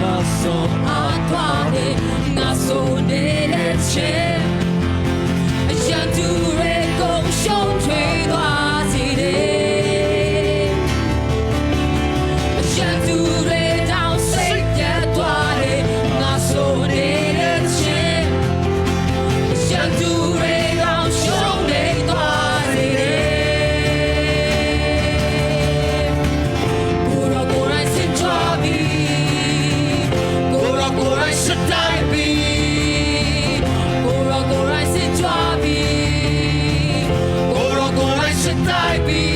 nasıl akvari nasıl derece I be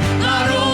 Народ!